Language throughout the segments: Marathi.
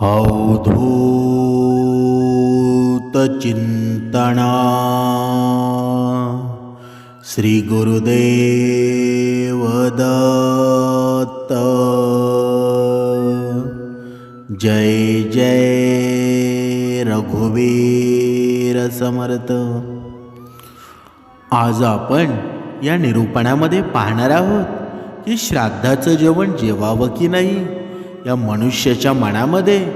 अवधूत चिंतना श्री दत्त जय जय रघुवीर समर्थ। आज आपण या निरूपणामध्ये पाहणार आहोत की श्राद्धाचं जेवण जेवावं की नाही? या मनुष्याच्या मनामध्ये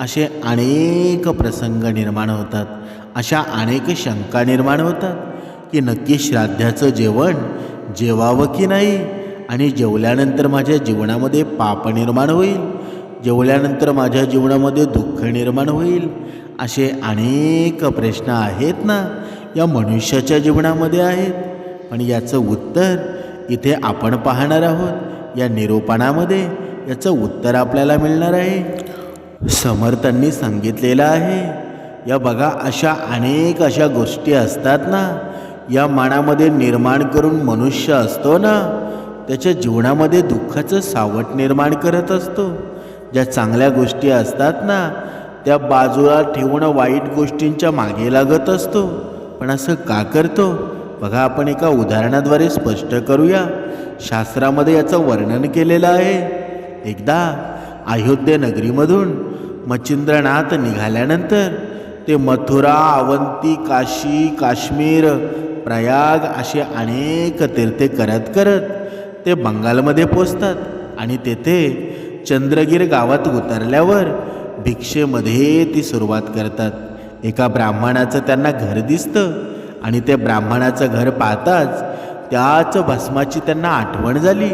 असे अनेक प्रसंग निर्माण होतात. अशा अनेक शंका निर्माण होतात की नक्की श्राद्धाचं जेवण जेवावं की नाही? आणि जेवल्यानंतर माझ्या जीवनामध्ये पाप निर्माण होईल? जेवल्यानंतर माझ्या जीवनामध्ये दुःख निर्माण होईल? असे अनेक प्रश्न आहेत ना या मनुष्याच्या जीवनामध्ये आहेत. पण याचं उत्तर इथे आपण पाहणार आहोत या निरूपणामध्ये. याचं उत्तर आपल्याला मिळणार आहे. समर्थांनी सांगितलेलं आहे. या बघा अशा अनेक अशा गोष्टी असतात ना. या मनामध्ये निर्माण करून मनुष्य असतो ना. त्याच्या जीवनामध्ये दुःखाचं सावट निर्माण करत असतो. ज्या चांगल्या गोष्टी असतात ना त्या बाजूला ठेवणं वाईट गोष्टींच्या मागे लागत असतो. पण असं का करतो? बघा आपण एका उदाहरणाद्वारे स्पष्ट करूया. शास्त्रामध्ये याचं वर्णन केलेलं आहे. एकदा अयोध्ये नगरीमधून मच्छिंद्रनाथ निघाल्यानंतर ते मथुरा अवंती काशी काश्मीर प्रयाग असे अनेक तीर्थे करत करत ते बंगालमध्ये पोचतात आणि तेथे चंद्रगीर गावात उतरल्यावर भिक्षेमध्ये ती सुरुवात करतात. एका ब्राह्मणाचं त्यांना घर दिसतं आणि ते ब्राह्मणाचं घर पाहताच त्याच भस्माची त्यांना आठवण झाली.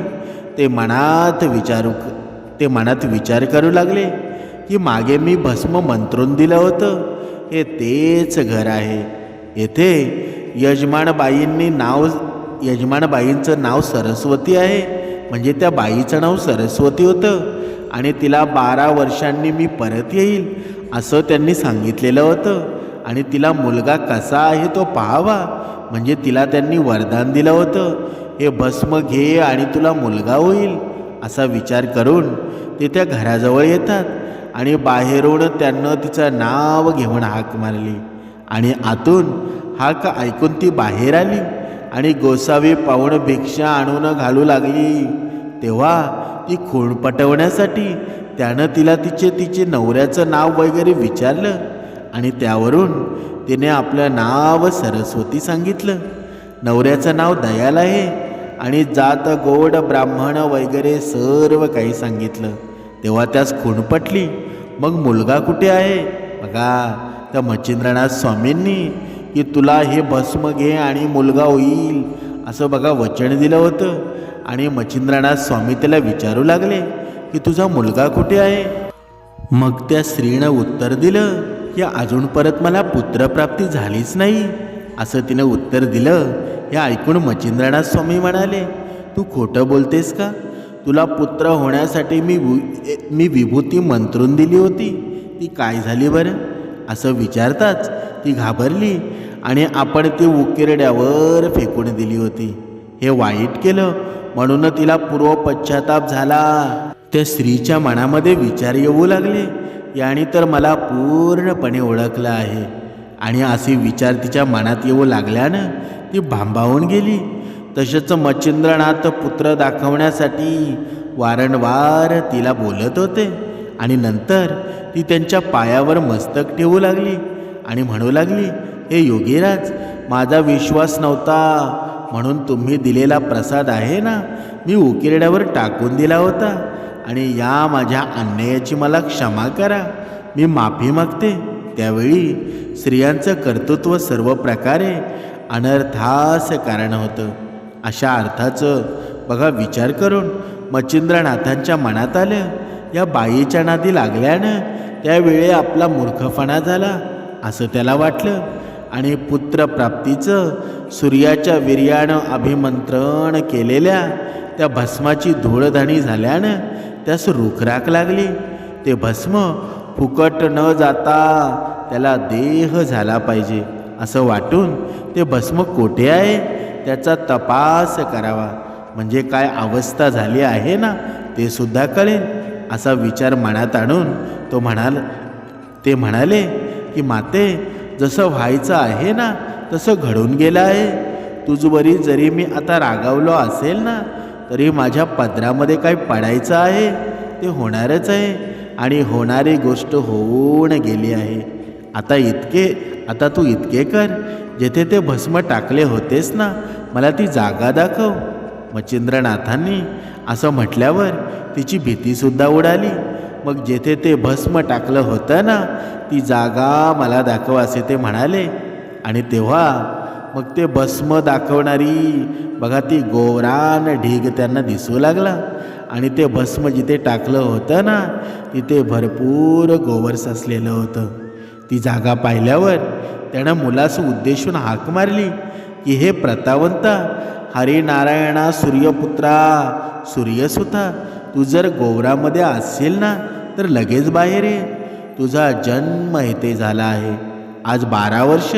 ते मनात विचारू ते मनात विचार करू लागले की मागे मी भस्म मंत्रून दिलं होतं. हे तेच घर आहे. येथे यजमानबाईंनी नाव यजमानबाईंचं नाव सरस्वती आहे. म्हणजे त्या बाईचं नाव सरस्वती होतं. आणि तिला बारा वर्षांनी मी परत येईल असं त्यांनी सांगितलेलं होतं. आणि तिला मुलगा कसा आहे तो पाहावा. म्हणजे तिला त्यांनी वरदान दिलं होतं. हे भस्म घे आणि तुला मुलगा होईल. असा विचार करून ते त्या घराजवळ येतात आणि बाहेरून त्यांनं तिचं नाव घेऊन हाक मारली. आणि आतून हाक ऐकून ती बाहेर आली आणि गोसावी पाहून भिक्षा आणून घालू लागली. तेव्हा ती खूण पटवण्यासाठी त्यानं तिला तिचे तिचे नवऱ्याचं नाव वगैरे विचारलं आणि त्यावरून तिने आपलं नाव सरस्वती सांगितलं. नवऱ्याचं नाव दयाल आहे आणि जात गोड ब्राह्मण वगैरे सर्व काही सांगितलं. तेव्हा त्यास खूण पटली. मग मुलगा कुठे आहे? बघा त्या मच्छिंद्रनाथ स्वामींनी की तुला हे भस्म घे आणि मुलगा होईल. असं बघा वचन दिलं होतं. आणि मच्छिंद्रनाथ स्वामी त्याला विचारू लागले की तुझा मुलगा कुठे आहे? मग त्या स्त्रीनं उत्तर दिलं की अजून परत मला पुत्रप्राप्ती झालीच नाही. असं तिनं उत्तर दिलं हे ऐकून मच्छिंद्रनाथ स्वामी म्हणाले तू खोटं बोलतेस का? तुला पुत्र होण्यासाठी मी मी विभूती मंत्रून दिली होती. ती काय झाली बरं? असं विचारताच ती घाबरली आणि आपण ती उकिरड्यावर फेकून दिली होती. हे वाईट केलं. म्हणून तिला पूर्व पश्चाताप झाला. त्या स्त्रीच्या मनामध्ये विचार येऊ लागले. याने तर मला पूर्णपणे ओळखलं आहे. आणि असे विचार तिच्या मनात येऊ लागल्यानं ती भांबावून गेली. तसेच मच्छिंद्रनाथ पुत्र दाखवण्यासाठी वारंवार तिला बोलत होते आणि नंतर ती त्यांच्या पायावर मस्तक ठेवू लागली आणि म्हणू लागली हे योगीराज माझा विश्वास नव्हता. म्हणून तुम्ही दिलेला प्रसाद आहे ना मी उकिरड्यावर टाकून दिला होता. आणि या माझ्या अन्यायाची मला क्षमा करा. मी माफी मागते. त्यावेळी स्त्रियांचं कर्तृत्व सर्व प्रकारे अनर्थास कारण होतं. अशा अर्थाचं बघा विचार करून मच्छिंद्रनाथांच्या मनात आलं. या बाईच्या नादी लागल्यानं त्यावेळी आपला मूर्खपणा झाला असं त्याला वाटलं. आणि पुत्रप्राप्तीचं सूर्याच्या वीर्यानं अभिमंत्रण केलेल्या त्या भस्माची धूळधाणी झाल्यानं त्यास रुखराख लागली. ते भस्म फुकट न जाता त्याला देह झाला पाहिजे असं वाटून ते भस्म कोठे आहे? त्याचा तपास करावा. म्हणजे काय अवस्था झाली आहे ना ते सुद्धा कळेल. असा विचार मनात आणून तो म्हणाल ते म्हणाले की माते जसं व्हायचं आहे ना तसं घडून गेलं आहे. तुझवरी जरी मी आता रागावलो असेल ना तरी माझ्या पदरामध्ये काय पडायचं आहे? ते होणारच आहे. आणि होणारी गोष्ट होऊन गेली आहे. आता इतके आता तू इतके कर. जेथे ते भस्म टाकले होतेस ना मला ती जागा दाखव. मच्छिंद्रनाथांनी असं म्हटल्यावर तिची भीतीसुद्धा उडाली. मग जेथे ते भस्म टाकलं होतं ना ती जागा मला दाखव असे ते म्हणाले. आणि तेव्हा मग ते भस्म दाखवणारी बघा ती गोवरान ढीग त्यांना दिसू लागला. आणि ते भस्म जिथे टाकलं होतं ना तिथे भरपूर गोवर साचलेलं होतं. ती जागा पाहिल्यावर त्यानं मुलास उद्देशून हाक मारली की हे प्रतावंता हरिनारायणा सूर्यपुत्रा सूर्यसुता तू जर गोवरामध्ये असेल ना तर लगेच बाहेर ये. तुझा जन्म येथे झाला आहे. आज बारा वर्ष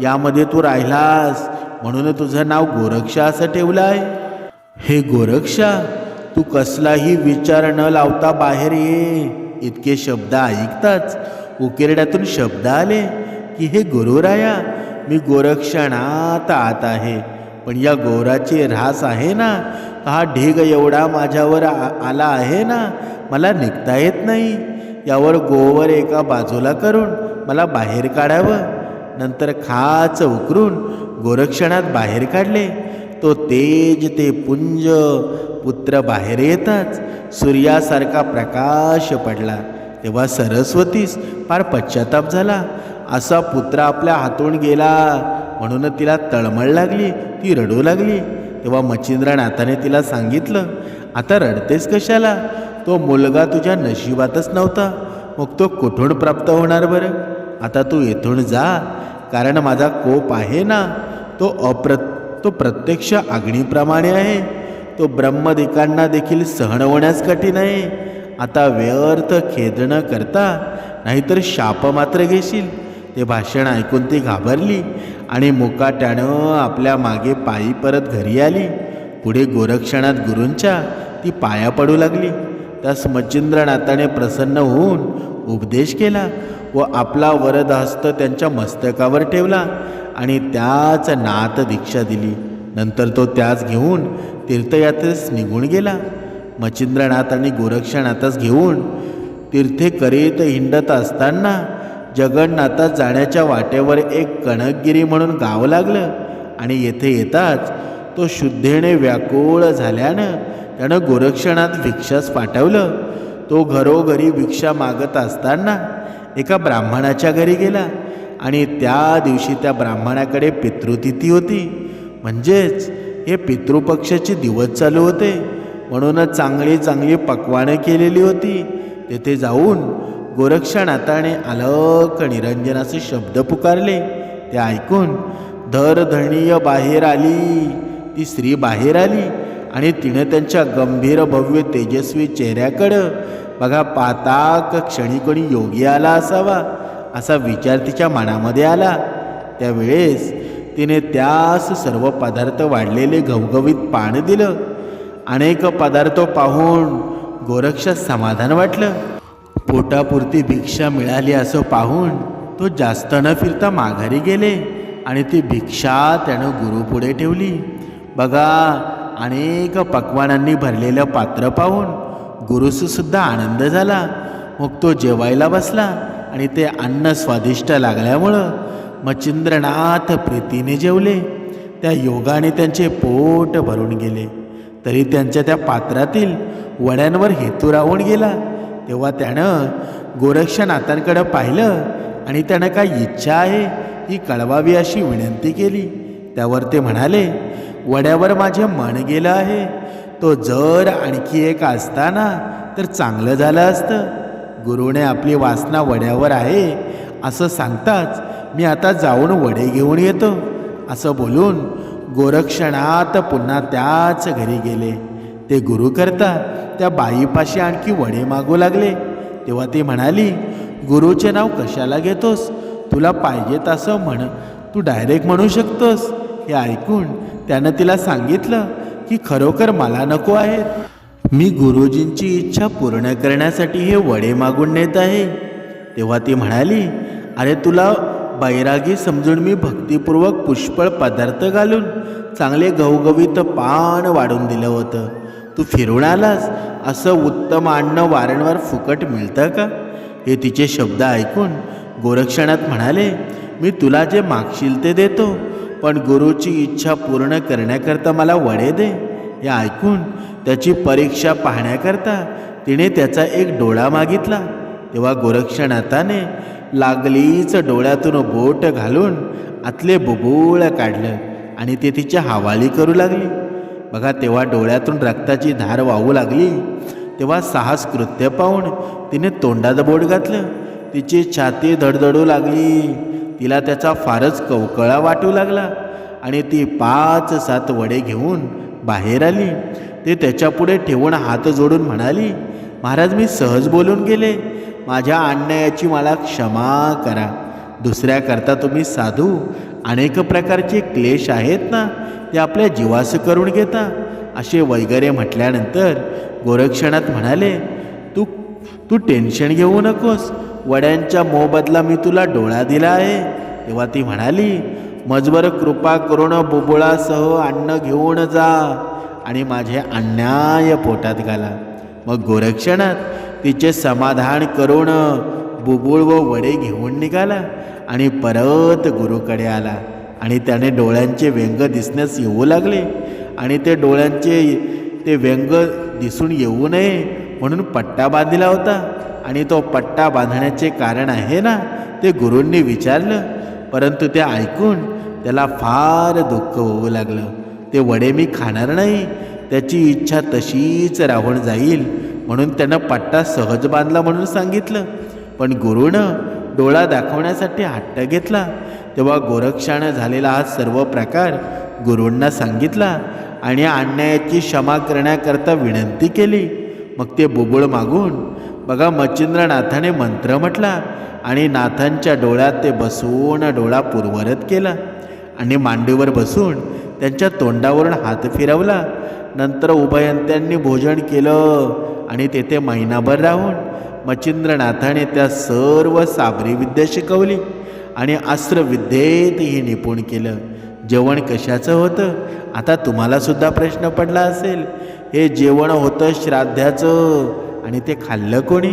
यामध्ये तू राहिलास. म्हणून तुझं नाव गोरक्षा असं ठेवलं आहे हे गोरक्षा तू कसलाही विचार न लावता बाहेर ये. इतके शब्द ऐकताच उकिरड्यातून शब्द आले की हे गुरुराया मी गोरक्षणात आत आहे. पण या गोराची रास आहे ना? हा ढीग एवढा माझ्यावर आ- आला आहे ना? मला निघता येत नाही. यावर गोवर एका बाजूला करून मला बाहेर काढावं. नंतर खाच उकरून गोरक्षणात बाहेर काढले तो तेज ते पुंज पुत्र बाहेर येताच सूर्यासारखा प्रकाश पडला. तेव्हा सरस्वतीस फार पश्चाताप झाला. असा पुत्र आपल्या हातून गेला. म्हणून तिला तळमळ लागली ती रडू लागली. तेव्हा मच्छिंद्रनाथाने तिला सांगितलं आता रडतेस कशाला? तो मुलगा तुझ्या नशिबातच नव्हता. मग तो कुठून प्राप्त होणार बरं? आता तू येथून जा. कारण माझा कोप आहे ना तो अप्र तो प्रत्यक्ष अग्नीप्रमाणे आहे. तो ब्रह्मदिकांना देखील सहन होण्यास कठीण आहे. आता व्यर्थ खेदणं करता नाहीतर शाप मात्र घेशील. ते भाषण ऐकून ती घाबरली आणि मुकाट्यानं आपल्या मागे पायी परत घरी आली. पुढे गोरक्षणात गुरूंच्या ती पाया पडू लागली. त्यास मच्छिंद्रनाथाने प्रसन्न होऊन उपदेश केला व आपला वरदहस्त त्यांच्या मस्तकावर ठेवला आणि त्याच नाथ दीक्षा दिली. नंतर तो त्याच घेऊन तीर्थयात्रेस निघून गेला. मच्छिंद्रनाथ आणि गोरक्षनाथास घेऊन तीर्थे करीत हिंडत असताना जगन्नाथात जाण्याच्या वाटेवर एक कणकगिरी म्हणून गाव लागलं आणि येथे येताच तो शुद्धेने व्याकुळ झाल्यानं त्यानं गोरक्षणात भिक्षास पाठवलं. तो घरोघरी भिक्षा मागत असताना एका ब्राह्मणाच्या घरी गेला आणि त्या दिवशी त्या ब्राह्मणाकडे पितृतिथी होती. म्हणजेच हे पितृपक्षाचे दिवस चालू होते. म्हणूनच चांगली चांगली पक्वानं केलेली होती. तेथे जाऊन गोरक्षनाथाने अलक निरंजनाचे शब्द पुकारले. ते ऐकून धरधरणीय बाहेर आली. ती स्त्री बाहेर आली आणि तिने त्यांच्या गंभीर भव्य तेजस्वी चेहऱ्याकडं बघा पाताक क्षणी कोणी योगी आला असावा असा विचार तिच्या मनामध्ये आला. त्यावेळेस तिने त्यास सर्व पदार्थ वाढलेले घवघवीत पान दिलं. अनेक पदार्थ पाहून गोरक्षास समाधान वाटलं. पोटापुरती भिक्षा मिळाली असं पाहून तो जास्त न फिरता माघारी गेले आणि ती भिक्षा त्यानं गुरुपुढे ठेवली. बघा अनेक पक्वानांनी भरलेलं पात्र पाहून गुरुसुद्धा आनंद झाला. मग तो जेवायला बसला आणि ते अन्न स्वादिष्ट लागल्यामुळं मच्छिंद्रनाथ प्रीतीने जेवले. त्या योगाने त्यांचे पोट भरून गेले. तरी त्यांच्या त्या पात्रातील वड्यांवर हेतू राहून गेला. तेव्हा त्यानं गोरक्षनाथांकडं पाहिलं आणि त्यानं काय इच्छा आहे ही कळवावी अशी विनंती केली. त्यावर ते म्हणाले वड्यावर माझे मन गेलं आहे. तो जर आणखी एक असताना तर चांगलं झालं असतं. गुरुने आपली वासना वड्यावर आहे असं सांगताच मी आता जाऊन वडे घेऊन येतो. असं बोलून गोरक्षणात पुन्हा त्याच घरी गेले. ते गुरु करता त्या बाईपाशी आणखी वडे मागू लागले. तेव्हा ती म्हणाली गुरुचे नाव कशाला घेतोस? तुला पाहिजे तसं म्हण. तू डायरेक्ट म्हणू शकतोस. हे ऐकून त्यानं तिला सांगितलं की खरोखर मला नको आहेत. मी गुरुजींची इच्छा पूर्ण करण्यासाठी हे वडे मागून नेत आहे. तेव्हा ती म्हणाली अरे तुला बैरागी समजून मी भक्तिपूर्वक पुष्कळ पदार्थ घालून चांगले गवगवीत पान वाढून दिलं होतं. तू फिरून आलास? असं उत्तम अन्न वारंवार फुकट मिळतं का? हे तिचे शब्द ऐकून गोरक्षणात म्हणाले मी तुला जे मागशील ते देतो. पण गुरुची इच्छा पूर्ण करण्याकरता मला वडे दे. हे ऐकून त्याची परीक्षा पाहण्याकरता तिने त्याचा एक डोळा मागितला. तेव्हा गोरक्षनाथाने लागलीच डोळ्यातून बोट घालून आतले बुबुळ काढलं आणि ते तिच्या हवाली करू लागली. बघा तेव्हा डोळ्यातून रक्ताची धार वाहू लागली. तेव्हा साहस कृत्य पाहून तिने तोंडात बोट घातलं. तिची छाती धडधडू लागली. तिला त्याचा फारच कवकळा वाटू लागला. आणि ती पाच सात वडे घेऊन बाहेर आली. ते त्याच्यापुढे ठेवून हात जोडून म्हणाली महाराज मी सहज बोलून गेले. माझ्या अन्यायाची मला क्षमा करा. दुसऱ्याकरता तुम्ही साधू. अनेक प्रकारचे क्लेश आहेत ना ते आपल्या जीवास करून घेता. असे वगैरे म्हटल्यानंतर गोरक्षणात म्हणाले तू तू टेन्शन घेऊ नकोस. वड्यांच्या मोबदला मी तुला डोळा दिला आहे. तेव्हा ती म्हणाली मजवर कृपा करून बुबुळासह अन्न घेऊन जा. आणि माझे अन्याय पोटात घाला. मग गोरक्षणात तिचे समाधान करून बुबुळ व वडे घेऊन निघाला आणि परत गुरुकडे आला. आणि त्याने डोळ्यांचे व्यंग दिसण्यास येऊ लागले. आणि ते डोळ्यांचे ते व्यंग दिसून येऊ नये म्हणून पट्टा बांधिला होता. आणि तो पट्टा बांधण्याचे कारण आहे ना ते गुरूंनी विचारलं. परंतु ते ऐकून त्याला फार दुःख होऊ लागलं. ते वडे मी खाणार नाही त्याची इच्छा तशीच राहून जाईल म्हणून त्यानं पट्टा सहज बांधला म्हणून सांगितलं. पण गुरुनं डोळा दाखवण्यासाठी हट्ट घेतला. तेव्हा गोरक्षानं झालेला हा सर्व प्रकार गुरूंना सांगितला आणि अन्यायाची क्षमा करण्याकरता विनंती केली. मग ते बुबुळ मागून बघा मच्छिंद्रनाथाने मंत्र म्हटला आणि नाथांच्या डोळ्यात ते बसवून डोळा पूर्वरत केला आणि मांडीवर बसून त्यांच्या तोंडावरून हात फिरवला. नंतर उभयंत्यांनी भोजन केलं आणि तेथे महिनाभर राहून मच्छिंद्रनाथाने त्या सर्व साबरी विद्या शिकवली आणि अस्त्रविद्येतही निपुण केलं. जेवण कशाचं होतं? आता तुम्हालासुद्धा प्रश्न पडला असेल. हे जेवण होतं श्राद्धाचं. आणि ते खाल्लं कोणी?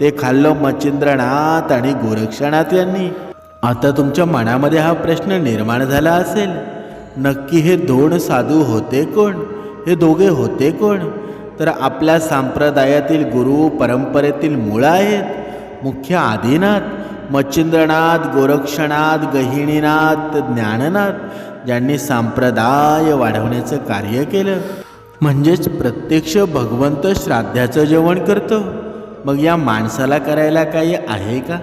ते खाल्लं मच्छिंद्रनाथ आणि गोरक्षनाथ यांनी. आता तुमच्या मनामध्ये हा प्रश्न निर्माण झाला असेल. नक्की हे दोन साधू होते कोण? हे दोघे होते कोण? तर आपल्या संप्रदायातील गुरु परंपरेतील मूळ आहेत. मुख्य आदिनाथ मच्छिंद्रनाथ गोरक्षनाथ गहिणीनाथ ज्ञाननाथ ज्यांनी संप्रदाय वाढवण्याचं कार्य केलं. म्हणजेच प्रत्यक्ष भगवंत श्राद्धाचं जेवण करतो. मग या माणसाला करायला काही आहे का?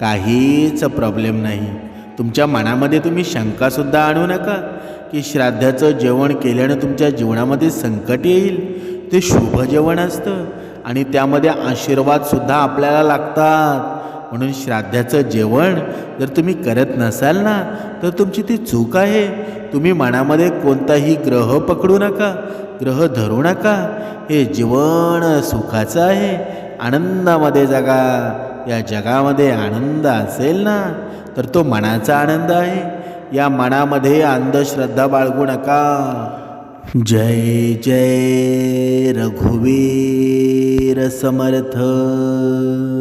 काहीच प्रॉब्लेम नाही. तुमच्या मनामध्ये तुम्ही शंकासुद्धा आणू नका की श्राद्धाचं जेवण केल्यानं तुमच्या जीवनामध्ये संकट येईल. ते शुभ जेवण असतं आणि त्यामध्ये आशीर्वादसुद्धा आपल्याला लागतात. म्हणून श्राद्धाचं जेवण जर तुम्ही करत नसाल ना तर तुमची ती चूक आहे. तुम्ही मनामध्ये कोणताही ग्रह पकडू नका ग्रह धरू नका. हे जीवन सुखाचं आहे. आनंदामध्ये जगा. या जगामध्ये आनंद असेल ना तर तो मनाचा आनंद आहे. या मनामध्ये अंधश्रद्धा बाळगू नका. जय जय रघुवीर समर्थ.